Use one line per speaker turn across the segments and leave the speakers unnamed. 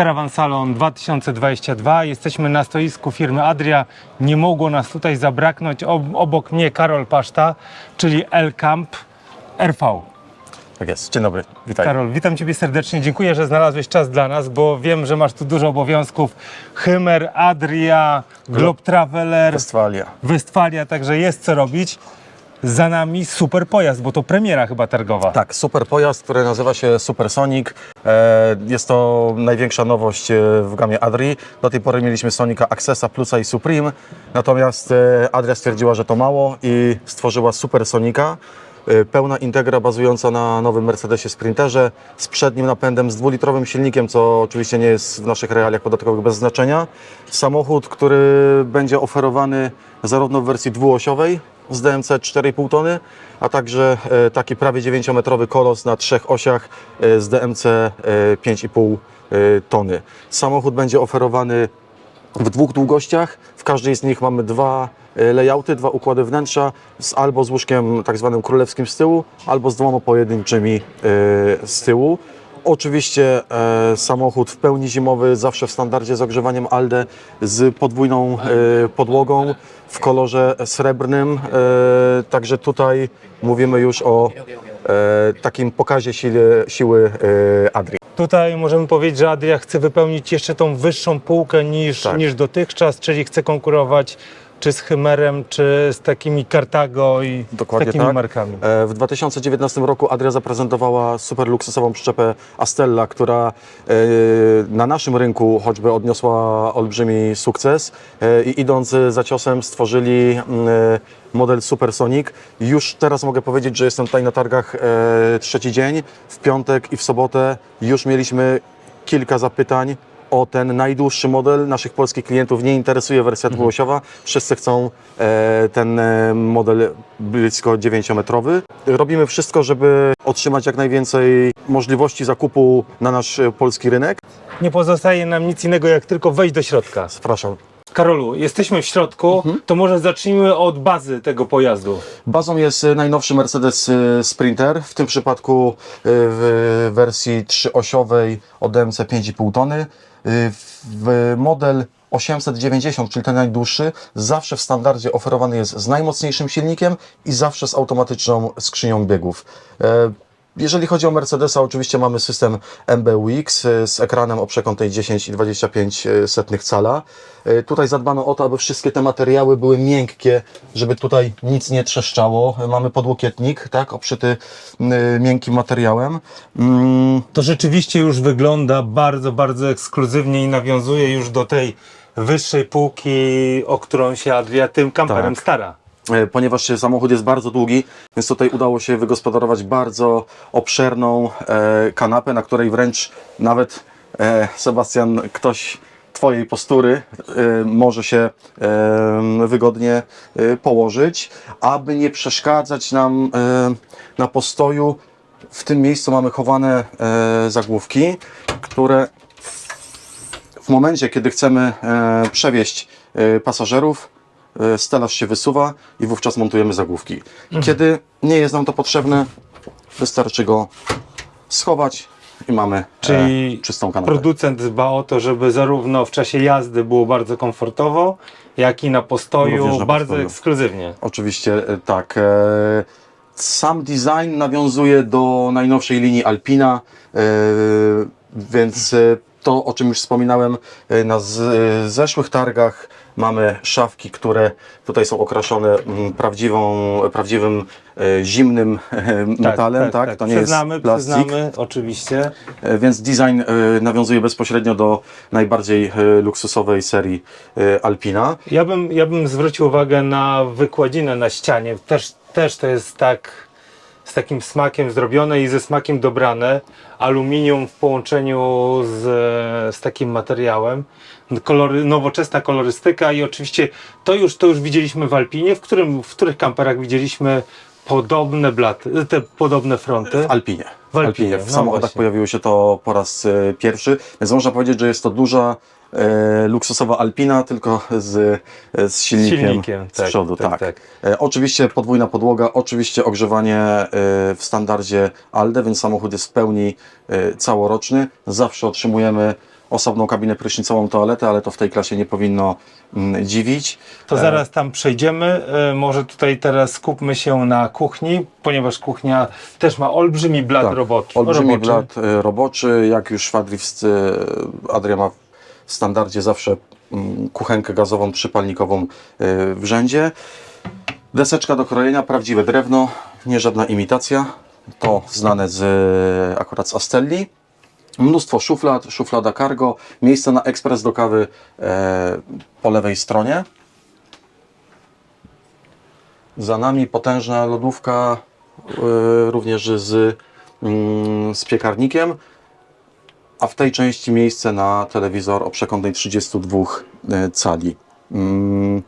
Caravan Salon 2022. Jesteśmy na stoisku firmy Adria. Nie mogło nas tutaj zabraknąć. Ob obok mnie Karol Paszta, czyli L-Camp RV.
Tak jest. Dzień dobry, witaj.
Karol, witam Ciebie serdecznie. Dziękuję, że znalazłeś czas dla nas, bo wiem, że masz tu dużo obowiązków. Hymer, Adria, Globe Traveler,
Westfalia.
Westfalia, także jest co robić. Za nami super pojazd, bo to premiera chyba targowa.
Tak, super pojazd, który nazywa się Supersonic. E, Jest to największa nowość e, w gamie Adri. Do tej pory mieliśmy Sonika Accessa, Plusa i Supreme, natomiast e, Adria stwierdziła, że to mało i stworzyła Supersonika. E, Pełna integra bazująca na nowym Mercedesie Sprinterze z przednim napędem, z dwulitrowym silnikiem, co oczywiście nie jest w naszych realiach podatkowych bez znaczenia. Samochód, który będzie oferowany zarówno w wersji dwuosiowej, z DMC 4,5 tony, a także e, taki prawie 9-metrowy kolos na trzech osiach e, z DMC e, 5,5 e, tony. Samochód będzie oferowany w dwóch długościach. W każdej z nich mamy dwa layouty, dwa układy wnętrza, z, albo z łóżkiem tak zwanym królewskim z tyłu, albo z dwoma pojedynczymi z tyłu. Oczywiście e, samochód w pełni zimowy, zawsze w standardzie z ogrzewaniem ALDE, z podwójną e, podłogą w kolorze srebrnym. E, także tutaj mówimy już o e, takim pokazie siły, siły e, Adri.
Tutaj możemy powiedzieć, że Adria chce wypełnić jeszcze tą wyższą półkę niż,
Tak.
niż dotychczas, czyli chce konkurować czy z Hymerem, czy z takimi Cartago i
Dokładnie
takimi
tak.
markami.
E, W 2019 roku Adria zaprezentowała super luksusową przyczepę Astella, która e, na naszym rynku choćby odniosła olbrzymi sukces e, i idąc za ciosem stworzyli mm, e, model Supersonic. Już teraz mogę powiedzieć, że jestem tutaj na targach e, trzeci dzień. W piątek i w sobotę już mieliśmy kilka zapytań o ten najdłuższy model. Naszych polskich klientów nie interesuje wersja dwuosiowa. Wszyscy chcą e, ten e, model blisko 9-metrowy. Robimy wszystko, żeby otrzymać jak najwięcej możliwości zakupu na nasz polski rynek.
Nie pozostaje nam nic innego, jak tylko wejść do środka.
Zapraszam.
Karolu, jesteśmy w środku,
Mhm.
to może zacznijmy od bazy tego pojazdu.
Bazą jest e, najnowszy Mercedes e, Sprinter, w tym przypadku e, w wersji trzyosiowej o DMC 5,5 tony. W model 890, czyli ten najdłuższy, zawsze w standardzie oferowany jest z najmocniejszym silnikiem i zawsze z automatyczną skrzynią biegów. E, Jeżeli chodzi o Mercedesa, oczywiście mamy system MBUX e, z ekranem o przekątnej 10,25 cala. E, Tutaj zadbano o to, aby wszystkie te materiały były miękkie, żeby tutaj nic nie trzeszczało. E, Mamy podłokietnik, tak, obszyty miękkim materiałem. Mm,
To rzeczywiście już wygląda bardzo, bardzo ekskluzywnie i nawiązuje już do tej wyższej półki, o którą się Adria tym kamperem
Tak.
stara.
E, ponieważ samochód jest bardzo długi, więc tutaj udało się wygospodarować bardzo obszerną e, kanapę, na której wręcz nawet e, Sebastian, ktoś Twojej postury może się wygodnie położyć, aby nie przeszkadzać nam na postoju. W tym miejscu mamy chowane zagłówki, które w momencie, kiedy chcemy przewieźć pasażerów, stelaż się wysuwa i wówczas montujemy zagłówki. Kiedy nie jest nam to potrzebne, wystarczy go schować i mamy
Czyli
e, czystą kanapę.
producent dba o to, żeby zarówno w czasie jazdy było bardzo komfortowo, jak i na postoju
na
bardzo
postoju.
ekskluzywnie.
Oczywiście e, tak. E, Sam design nawiązuje do najnowszej linii Alpina, e, więc e, to, o czym już wspominałem e, na z, e, zeszłych targach, mamy szafki, które tutaj są okraszone mm, prawdziwą, prawdziwym e, zimnym e, metalem, tak? To nie
przyznamy,
jest plastik.
przyznamy, oczywiście.
E, Więc design nawiązuje bezpośrednio do najbardziej luksusowej serii Alpina.
Ja bym, ja bym zwrócił uwagę na wykładzinę na ścianie. Też, też to jest tak z takim smakiem zrobione i ze smakiem dobrane. Aluminium w połączeniu z, z takim materiałem. Kolory, nowoczesna kolorystyka i oczywiście to już, to już widzieliśmy w Alpinie, w, którym, w których kamperach widzieliśmy podobne blaty, te podobne fronty.
W Alpinie.
W Alpinie,
W
no
samochodach
właśnie.
pojawiło się to po raz e, pierwszy, więc można powiedzieć, że jest to duża e, luksusowa Alpina, tylko z, e, z silnikiem,
silnikiem,
z
tak,
przodu.
tak,
Tak,
tak.
E, oczywiście podwójna podłoga, oczywiście ogrzewanie e, w standardzie ALDE, więc samochód jest w pełni e, całoroczny. Zawsze otrzymujemy osobną kabinę prysznicową, toaletę, ale to w tej klasie nie powinno mm, dziwić.
To zaraz tam przejdziemy. E, Może tutaj teraz skupmy się na kuchni, ponieważ kuchnia też ma olbrzymi blat
Tak,
roboczy.
Olbrzymi
roboczy.
blat e, roboczy, jak już e, Adria ma w standardzie zawsze mm, kuchenkę gazową, przypalnikową e, w rzędzie. Deseczka do krojenia, prawdziwe drewno, nie żadna imitacja. To znane z, e, akurat z Astelli. Mnóstwo szuflad, szuflada cargo, miejsce na ekspres do kawy e, po lewej stronie. Za nami potężna lodówka, e, również z, mm, z piekarnikiem, a w tej części miejsce na telewizor o przekątnej 32 e, cali. Mm,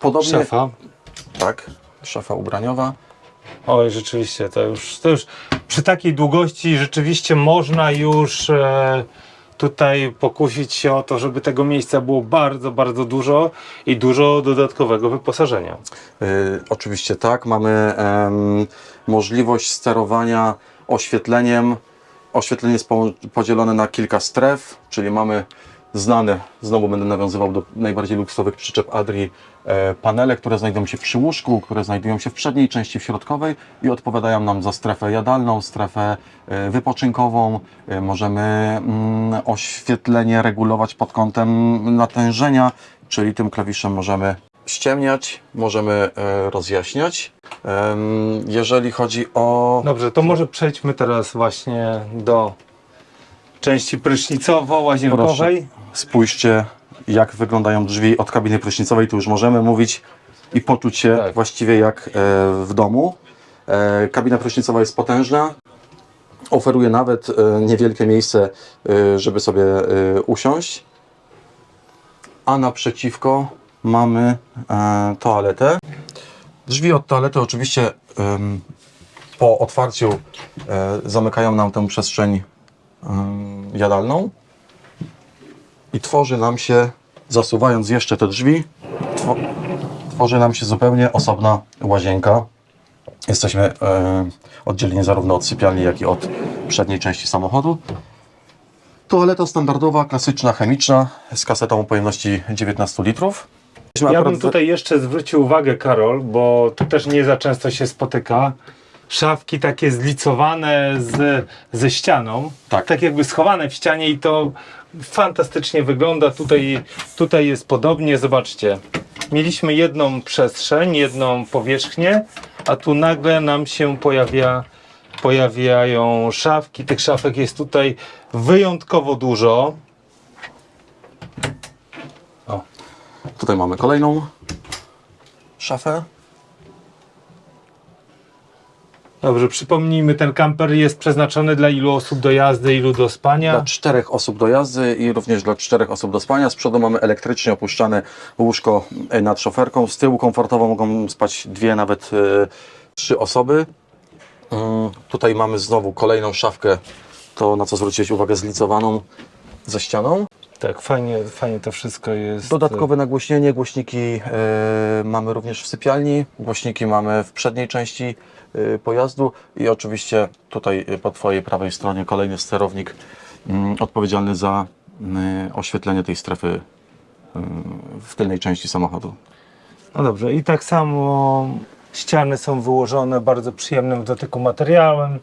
Podobnie,
Szafa.
tak, szafa ubraniowa.
Oj, rzeczywiście, to już, to już przy takiej długości rzeczywiście można już e, tutaj pokusić się o to, żeby tego miejsca było bardzo, bardzo dużo i dużo dodatkowego wyposażenia.
Y, oczywiście tak, mamy możliwość sterowania oświetleniem. Oświetlenie jest po, podzielone na kilka stref, czyli mamy znane, znowu będę nawiązywał do najbardziej luksusowych przyczep Adri, e, panele, które znajdują się przy łóżku, które znajdują się w przedniej części, w środkowej i odpowiadają nam za strefę jadalną, strefę e, wypoczynkową. E, możemy mm, oświetlenie regulować pod kątem natężenia, czyli tym klawiszem możemy ściemniać, możemy rozjaśniać. Jeżeli chodzi o
Dobrze, to może przejdźmy teraz właśnie do części prysznicowo-łazienkowej.
Spójrzcie, jak wyglądają drzwi od kabiny prysznicowej. Tu już możemy mówić i poczuć się
Tak.
właściwie jak e, w domu. E, Kabina prysznicowa jest potężna. Oferuje nawet e, niewielkie miejsce, żeby sobie usiąść. A naprzeciwko mamy toaletę. Drzwi od toalety oczywiście po otwarciu zamykają nam tę przestrzeń jadalną i tworzy nam się, zasuwając jeszcze te drzwi, two, tworzy nam się zupełnie osobna łazienka. Jesteśmy e, oddzieleni zarówno od sypialni, jak i od przedniej części samochodu. Toaleta standardowa, klasyczna, chemiczna, z kasetą o pojemności 19 litrów.
Ja bym tutaj jeszcze zwrócił uwagę, Karol, bo tu też nie za często się spotyka. Szafki takie zlicowane z, ze ścianą,
Tak.
tak jakby schowane w ścianie i to fantastycznie wygląda. Tutaj, tutaj jest podobnie, zobaczcie. Mieliśmy jedną przestrzeń, jedną powierzchnię, a tu nagle nam się pojawia, pojawiają szafki. Tych szafek jest tutaj wyjątkowo dużo.
Tutaj mamy kolejną szafę.
Dobrze, przypomnijmy, ten kamper jest przeznaczony dla ilu osób do jazdy, ilu do spania?
Dla czterech osób do jazdy i również dla czterech osób do spania. Z przodu mamy elektrycznie opuszczane łóżko e, nad szoferką. Z tyłu komfortowo mogą spać dwie, nawet e, trzy osoby. Mm, Tutaj mamy znowu kolejną szafkę, to na co zwróciłeś uwagę, zlicowaną ze ścianą.
Tak, fajnie, fajnie to wszystko jest.
Dodatkowe nagłośnienie, głośniki e, mamy również w sypialni, głośniki mamy w przedniej części e, pojazdu i oczywiście tutaj po Twojej prawej stronie kolejny sterownik mm, odpowiedzialny za mm, oświetlenie tej strefy mm, w tylnej części samochodu.
No dobrze, i tak samo ściany są wyłożone bardzo przyjemnym w dotyku materiałem,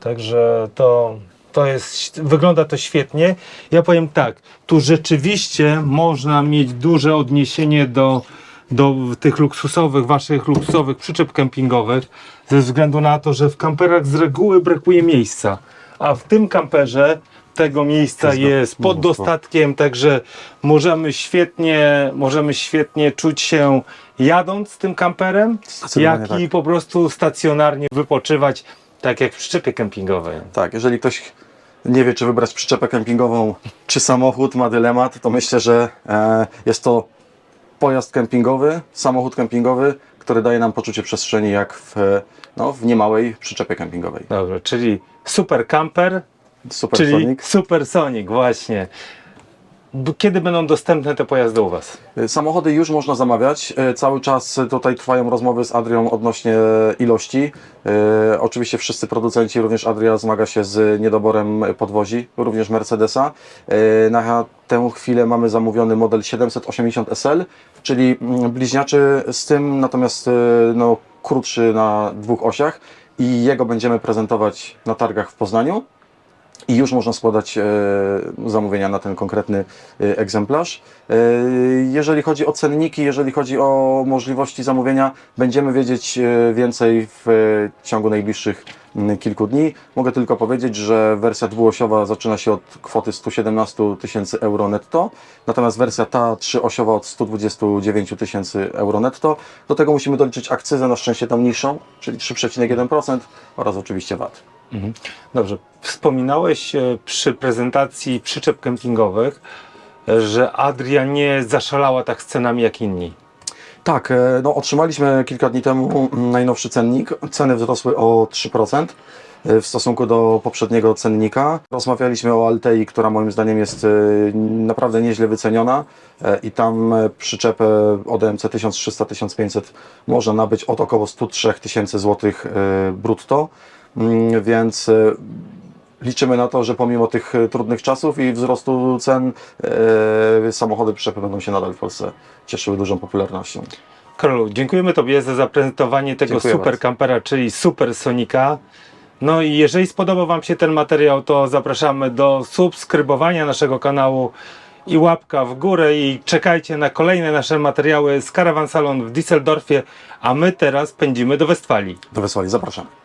także to, to jest, wygląda to świetnie. Ja powiem tak, tu rzeczywiście można mieć duże odniesienie do, do tych luksusowych, waszych luksusowych przyczep kempingowych, ze względu na to, że w kamperach z reguły brakuje miejsca, a w tym kamperze tego miejsca
Jest
pod dostatkiem, także możemy świetnie, możemy świetnie czuć się jadąc tym kamperem, jak
tak.
i po prostu stacjonarnie wypoczywać, tak jak w przyczepie kempingowej.
Tak, jeżeli ktoś nie wie, czy wybrać przyczepę kempingową, czy samochód, ma dylemat, to myślę, że e, jest to pojazd kempingowy, samochód kempingowy, który daje nam poczucie przestrzeni jak w, e, no, w niemałej przyczepie kempingowej.
Dobrze, czyli super camper,
Super
czyli
Sonic.
Super Sonic, właśnie. Kiedy będą dostępne te pojazdy u Was?
Y, Samochody już można zamawiać. Y, Cały czas tutaj trwają rozmowy z Adrią odnośnie ilości. Y, Oczywiście wszyscy producenci, również Adria zmaga się z niedoborem podwozi, również Mercedesa. Na tę chwilę mamy zamówiony model 780 SL, czyli mm, bliźniaczy z tym, natomiast no, krótszy na dwóch osiach i jego będziemy prezentować na targach w Poznaniu. I już można składać e, zamówienia na ten konkretny e, egzemplarz. E, jeżeli chodzi o cenniki, jeżeli chodzi o możliwości zamówienia, będziemy wiedzieć więcej w ciągu najbliższych kilku dni. Mogę tylko powiedzieć, że wersja dwuosiowa zaczyna się od kwoty 117 tysięcy euro netto, natomiast wersja ta trzyosiowa od 129 tysięcy euro netto. Do tego musimy doliczyć akcyzę, na szczęście tą niższą, czyli 3,1% oraz oczywiście VAT.
Dobrze. Wspominałeś e, przy prezentacji przyczep kempingowych, e, że Adria nie zaszalała tak cenami jak inni.
Tak, e, no, otrzymaliśmy kilka dni temu najnowszy cennik. Ceny wzrosły o 3% e, w stosunku do poprzedniego cennika. Rozmawialiśmy o Altei, która moim zdaniem jest naprawdę nieźle wyceniona i tam przyczepę od MC 1300-1500 można nabyć od około 103 tysięcy złotych brutto, więc e, Liczymy na to, że pomimo tych e, trudnych czasów i wzrostu cen, e, samochody przyczepy będą się nadal w Polsce cieszyły dużą popularnością.
Karolu, dziękujemy Tobie za zaprezentowanie tego
Dziękuję
super
bardzo.
kampera, czyli Super Sonika. No i jeżeli spodobał Wam się ten materiał, to zapraszamy do subskrybowania naszego kanału i łapka w górę i czekajcie na kolejne nasze materiały z Caravan Salon w Düsseldorfie, a my teraz pędzimy do Westfalii.
Do Wysłali, zapraszam.